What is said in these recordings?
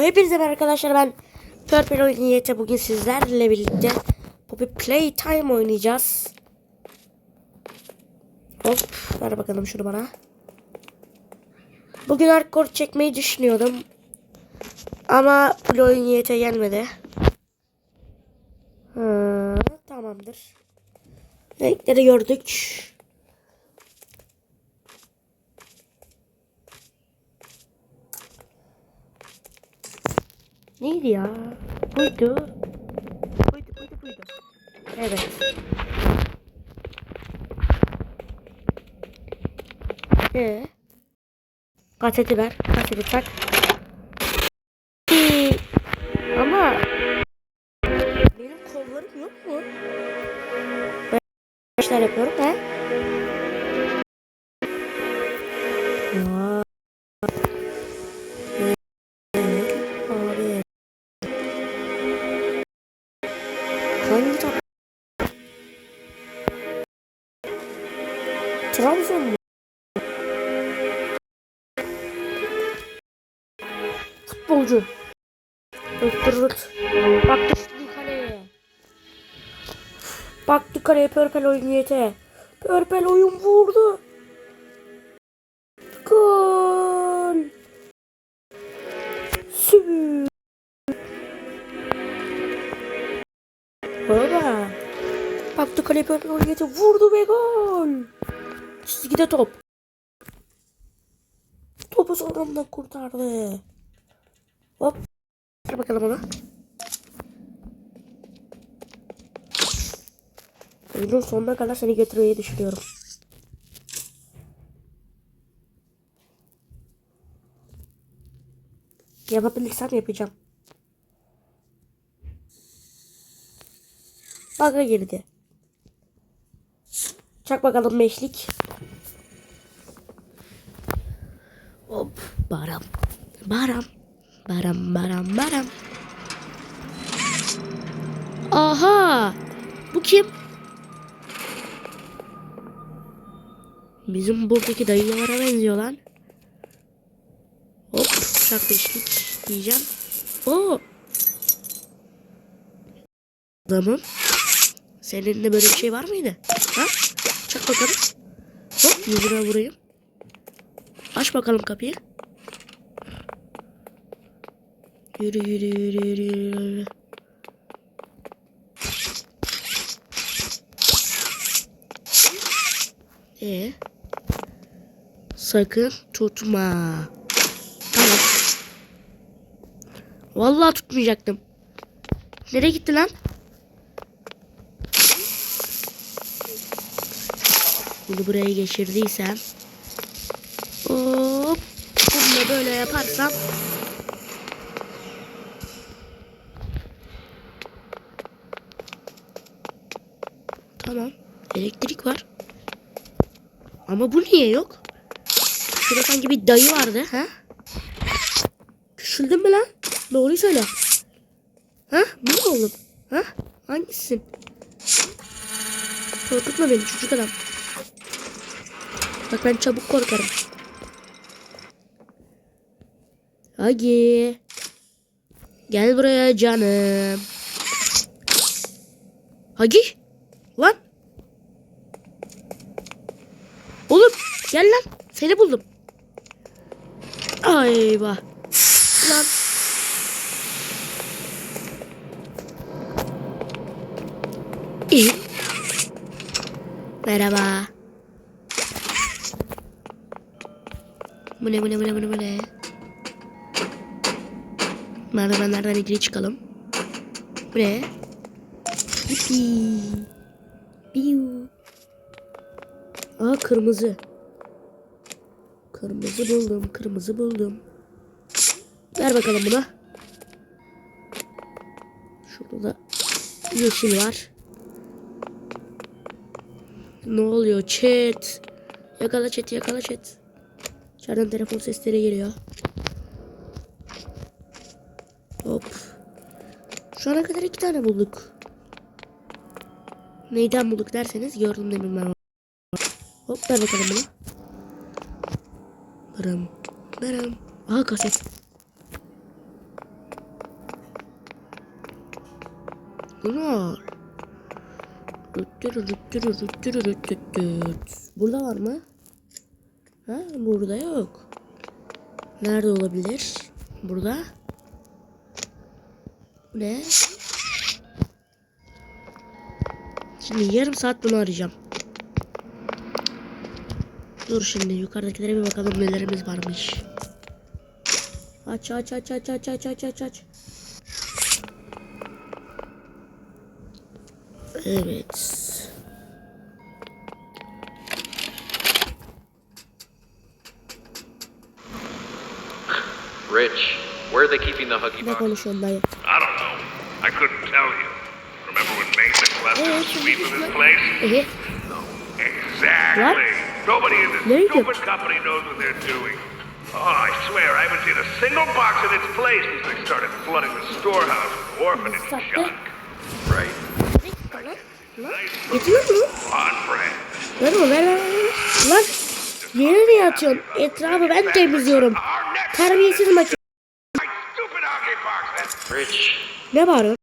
Hepinize merhaba arkadaşlar ben Purple Oyun bugün sizlerle birlikte Poppy Playtime oynayacağız. Hop ver bakalım şunu bana. Bugün hardcore çekmeyi düşünüyordum. Ama Play Oyun gelmedi. Ha, tamamdır. Renkleri gördük. Neydi ya? Buydu. Buydu buydu buydu. Evet. Ee? Kaseti ver. Kaseti tak. Futbolcu. Öttürürt. Baktı şimdi kaleye. Baktı kaleye Pörpel oyun niyete. Pörpel oyun vurdu. Gol. Sü. Baba. Baktı kaleye Pörpel oyun niyete vurdu ve gol. Çizgide top. Topu son anda kurtardı. Hop. Ver bakalım ona. Oyunun sonuna kadar seni götürmeyi düşünüyorum. Yapabilirsem yapacağım. Baga girdi. Çak bakalım beşlik. Hop. Baram. Baram. Baram baram baram. Aha! Bu kim? Bizim buradaki dayılara benziyor lan. Hop, beşlik diyeceğim. Oo! Adamım. Senin de böyle bir şey var mıydı? Ha? Çak bakalım. Hop, yüzüne vurayım. Aç bakalım kapıyı. Yürü yürü yürü yürü yürü. E sakın tutma. Tamam. Vallahi tutmayacaktım. Nereye gitti lan? Bunu buraya geçirdiysem hop bunu böyle yaparsam Tamam. Elektrik var. Ama bu niye yok? Şurada sanki bir dayı vardı. Ha? Küçüldün mü lan? Doğruyu söyle. Ha? Bu mu oğlum? Ha? Hangisisin? Korkutma beni çocuk adam. Bak ben çabuk korkarım. Hagi. Gel buraya canım. Hagi. Lan. Oğlum gel lan. Seni buldum. Ay. Lan. Merhaba. Bu ne bu ne bu ne bu ne bu ne? Merdivenlerden ilgili çıkalım. Bu ne? Yippee. Biu. Aa kırmızı. Kırmızı buldum. Kırmızı buldum. Ver bakalım buna. Şurada da yeşil var. Ne oluyor chat? Yakala chat yakala chat. İçeriden telefon sesleri geliyor. Hop. Şu ana kadar iki tane bulduk. Neyden bulduk derseniz gördüm demin ben. Hop ver bakalım bunu. Bırım. Bırım. Aha kaset. Bunlar. Burada var mı? Ha, burada yok. Nerede olabilir? Burada. Ne? Şimdi yarım saat bunu arayacağım. Dur şimdi yukarıdakilere bir bakalım nelerimiz varmış. Aç aç aç aç aç aç aç aç aç. Evet. Rich, where are they keeping the Huggy Box? I don't know. I couldn't tell you. Remember when Mason left us it's- sweep of this place? Ehe. Exactly. Nobody in this go. stupid company knows what they're doing. Oh, I swear, I haven't seen a single box in its place since they started flooding the storehouse with orphanage junk. Right. Getiriyor mu? On brand. Ver o ver ver ver. Lan yere niye atıyorsun? Etrafı ben temizliyorum. Terbiyesiz makine. stupid hockey box. That Rich, Ne bağırıyorsun?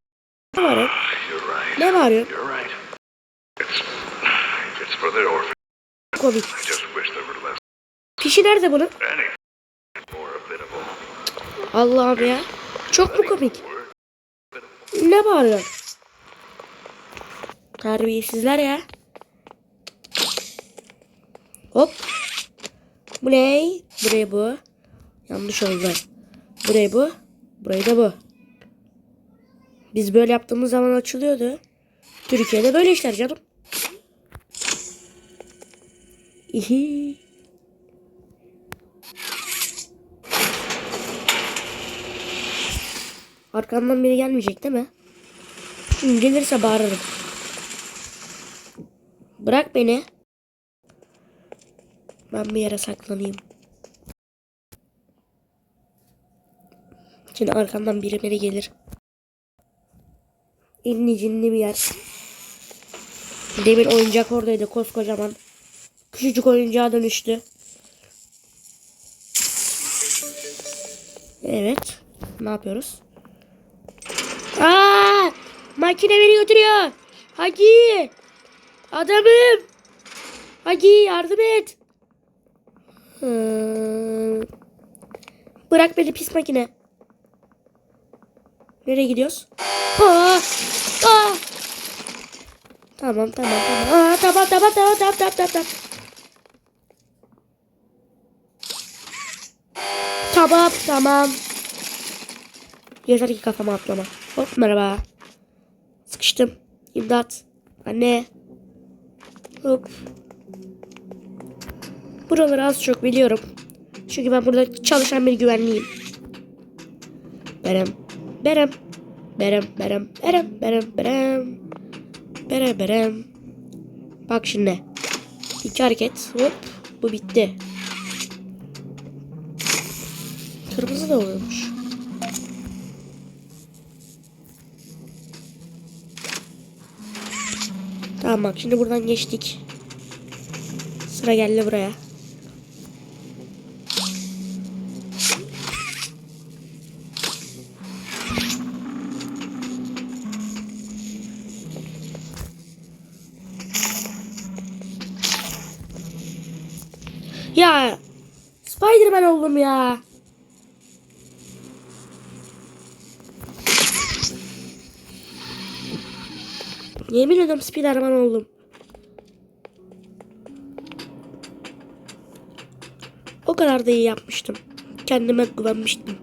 Ne bağırıyorsun? you're right. Ne bağırıyorsun? Komik. Kişi nerede bunun? Allah'ım ya. Çok mu komik? Ne bağırıyorsun? Terbiyesizler ya. Hop. Bu ne? Buraya bu. Yanlış oldu. Buraya bu. Burayı da bu. Biz böyle yaptığımız zaman açılıyordu. Türkiye'de böyle işler canım. İhi. Arkamdan biri gelmeyecek değil mi? Gelirse bağırırım. Bırak beni. Ben bir yere saklanayım. Şimdi arkamdan biri beni gelir. İnli cinli bir yer. Demin oyuncak oradaydı koskocaman. Küçücük oyuncağa dönüştü. Evet. Ne yapıyoruz? Aa! Makine beni götürüyor. Hagi! Adamım! Hagi yardım et. Bırak beni pis makine. Nereye gidiyoruz? Aa! Aa! Tamam tamam tamam. Aa, tamam tamam tamam tamam tamam tamam. Kabap tamam. Yeter ki kafama atlama. Hop merhaba. Sıkıştım. İmdat. Anne. Hop. Buraları az çok biliyorum. Çünkü ben burada çalışan bir güvenliyim. Berem. Berem. Berem, berem, berem, berem, berem. Berem, berem. Bak şimdi. İki hareket. Hop. Bu bitti. Kırmızı da oluyormuş. Tamam bak şimdi buradan geçtik. Sıra geldi buraya. Ya Spiderman oldum ya. Yemin ediyorum Spiderman oldum. O kadar da iyi yapmıştım. Kendime güvenmiştim.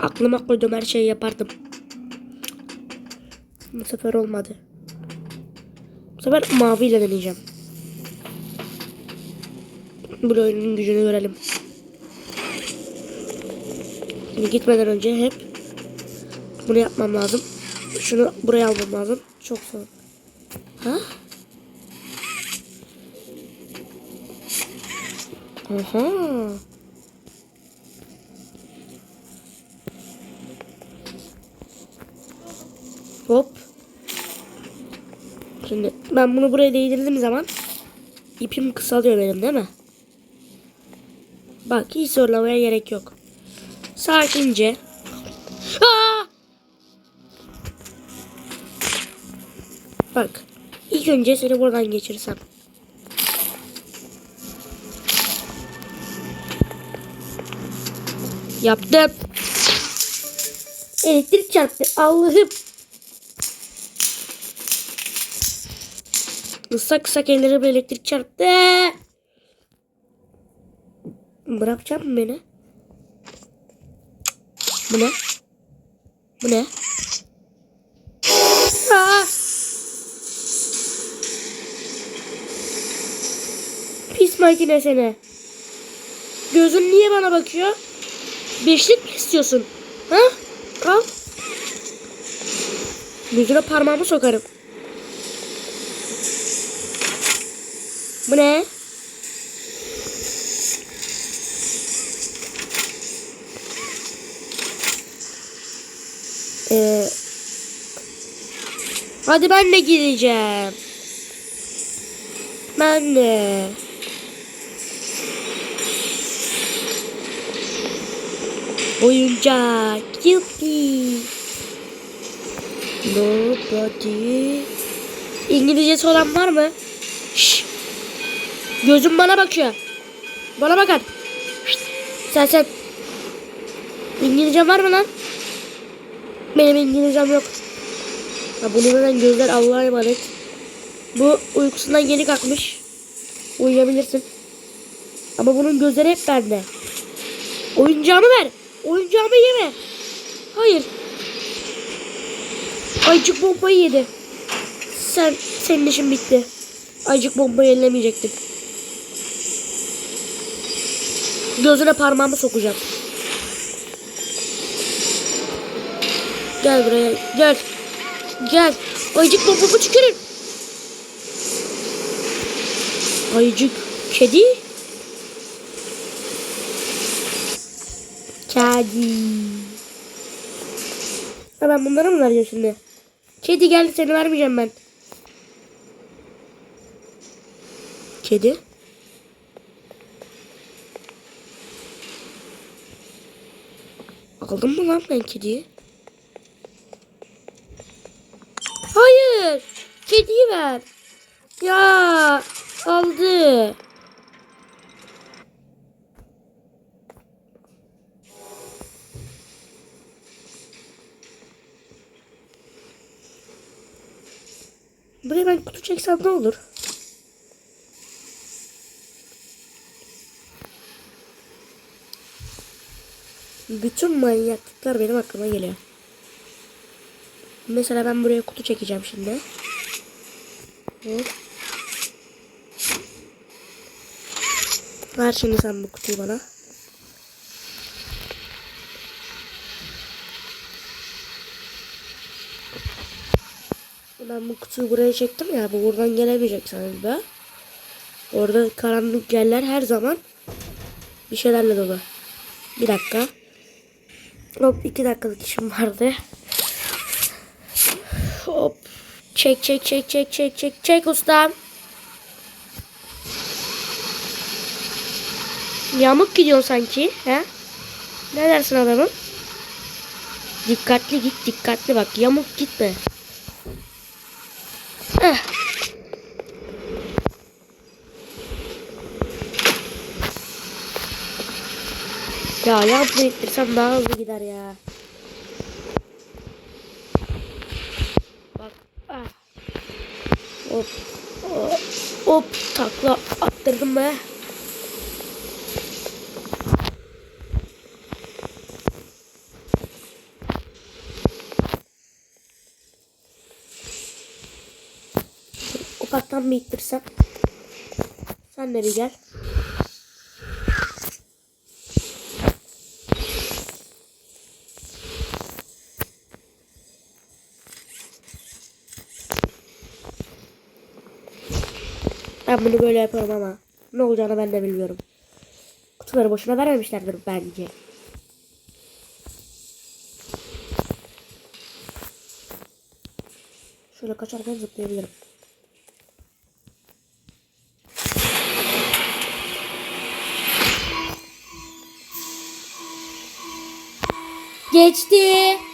Aklıma koyduğum her şeyi yapardım. Bu sefer olmadı. Bu sefer maviyle deneyeceğim. Bu oyunun gücünü görelim. Şimdi gitmeden önce hep bunu yapmam lazım. Şunu buraya almam lazım. Çok zor. Ha? Aha. Hop. Şimdi ben bunu buraya değdirdiğim zaman ipim kısalıyor benim değil mi? Bak hiç zorlamaya gerek yok. Sakince. Bak. İlk önce seni buradan geçirsem. Yaptım. Elektrik çarptı. Allah'ım. Islak ıslak ellerime elektrik çarptı. Bırakacak mı beni? Bu ne? Bu ne? Makine seni. Gözün niye bana bakıyor? Beşlik mi istiyorsun? Ha? Al. Gözüne parmağımı sokarım. Bu ne? Ee, hadi ben de gideceğim. Ben de. Oyuncak. Yuppi. Nobody. İngilizcesi olan var mı? Şşş. Gözüm bana bakıyor. Bana bakar. Şşt. Sen sen. İngilizcem var mı lan? Benim İngilizcem yok. Ha bunu neden gözler Allah'a emanet. Bu uykusundan yeni kalkmış. Uyuyabilirsin. Ama bunun gözleri hep bende. Oyuncağımı ver. Oyuncağımı yeme. Hayır. Ayıcık bombayı yedi. Sen, senin işin bitti. Ayıcık bombayı ellemeyecektin. Gözüne parmağımı sokacağım. Gel buraya. Gel. Gel. Ayıcık bombamı tükürün. Ayıcık. Kedi. Kedi. Ha ben bunları mı vereceğim şimdi? Kedi geldi seni vermeyeceğim ben. Kedi. Aldım mı lan ben kediyi? Hayır. Kediyi ver. Ya aldı. Buraya ben kutu çeksem ne olur? Bütün manyaklıklar benim aklıma geliyor. Mesela ben buraya kutu çekeceğim şimdi. Hop. Ver şimdi sen bu kutuyu bana. Ben bu kutuyu buraya çektim ya. Bu buradan gelemeyecek sanırım da. Orada karanlık yerler her zaman bir şeylerle dolu. Bir dakika. Hop iki dakikalık işim vardı. Hop. Çek çek çek çek çek çek çek ustam. Yamuk gidiyor sanki. He? Ne dersin adamım? Dikkatli git dikkatli bak. Yamuk gitme. Ya yapma ittirsem daha hızlı gider ya. Bak. Ah. Hop. Hop. Hop. Takla attırdım be. Ufaktan bir ittirsem. Sen bir gel. Ben bunu böyle yaparım ama ne olacağını ben de bilmiyorum. Kutuları boşuna vermemişlerdir bence. Şöyle kaçarken zıplayabilirim. Geçti.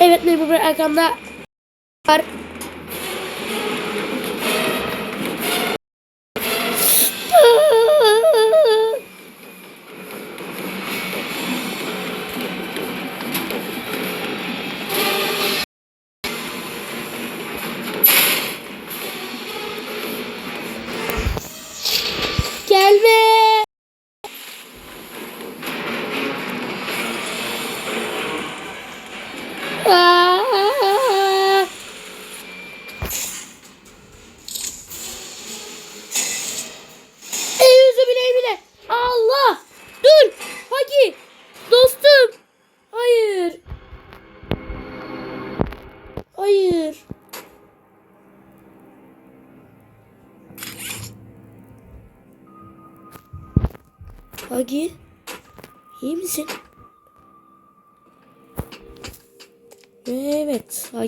Evet memur arkamda var.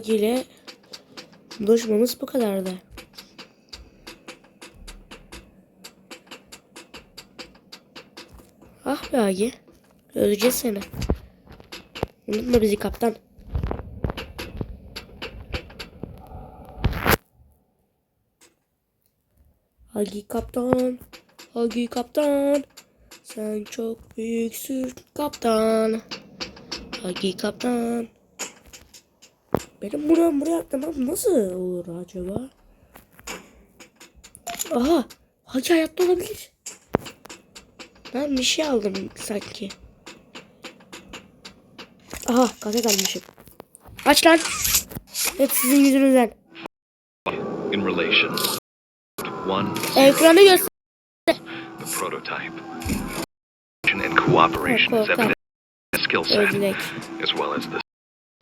Hagi ile buluşmamız bu kadardı. Ah be Hagi. Öleceğiz seni. Unutma bizi kaptan. Hagi kaptan. Hagi kaptan. Sen çok büyüksün kaptan. Hagi kaptan. Benim buradan buraya atlamam nasıl olur acaba? Aha. Hagi hayatta olabilir. Ben bir şey aldım sanki. Aha gazet almışım. Aç lan. Hep sizin yüzünüzden. In relation. One, Ekranı göster. the prototype. And cooperation is evident skill set, as well as the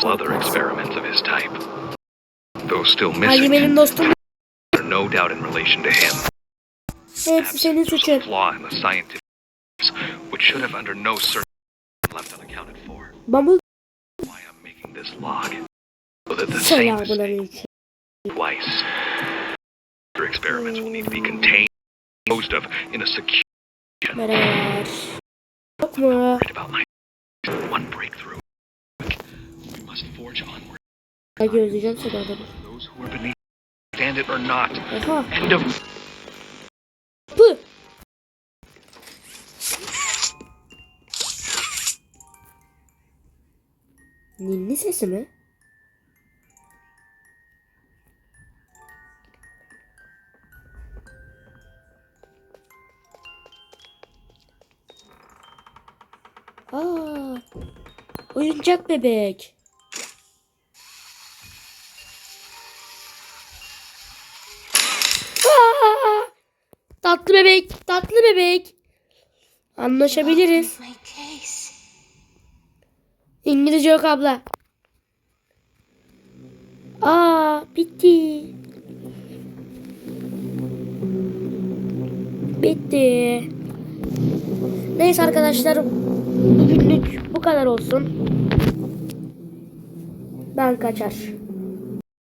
other experiments of his type. Though still missing, benim dostum. are no doubt in relation to him. Hepsi senin a flaw in the scientific which should have under no certainty left unaccounted for. Bumble Why I'm making this log. So that the same mistake twice. Future experiments will need to be contained, disposed of in a secure. Merhabalar. Yok mu? Worried about my one breakthrough. Stand it or not. Aha. End of Bu. Ninni sesi mi? Aa, oyuncak bebek. Tatlı bebek, tatlı bebek. Anlaşabiliriz. İngilizce yok abla. Aa, bitti. Bitti. Neyse arkadaşlar. Bugünlük bu kadar olsun. Ben kaçar.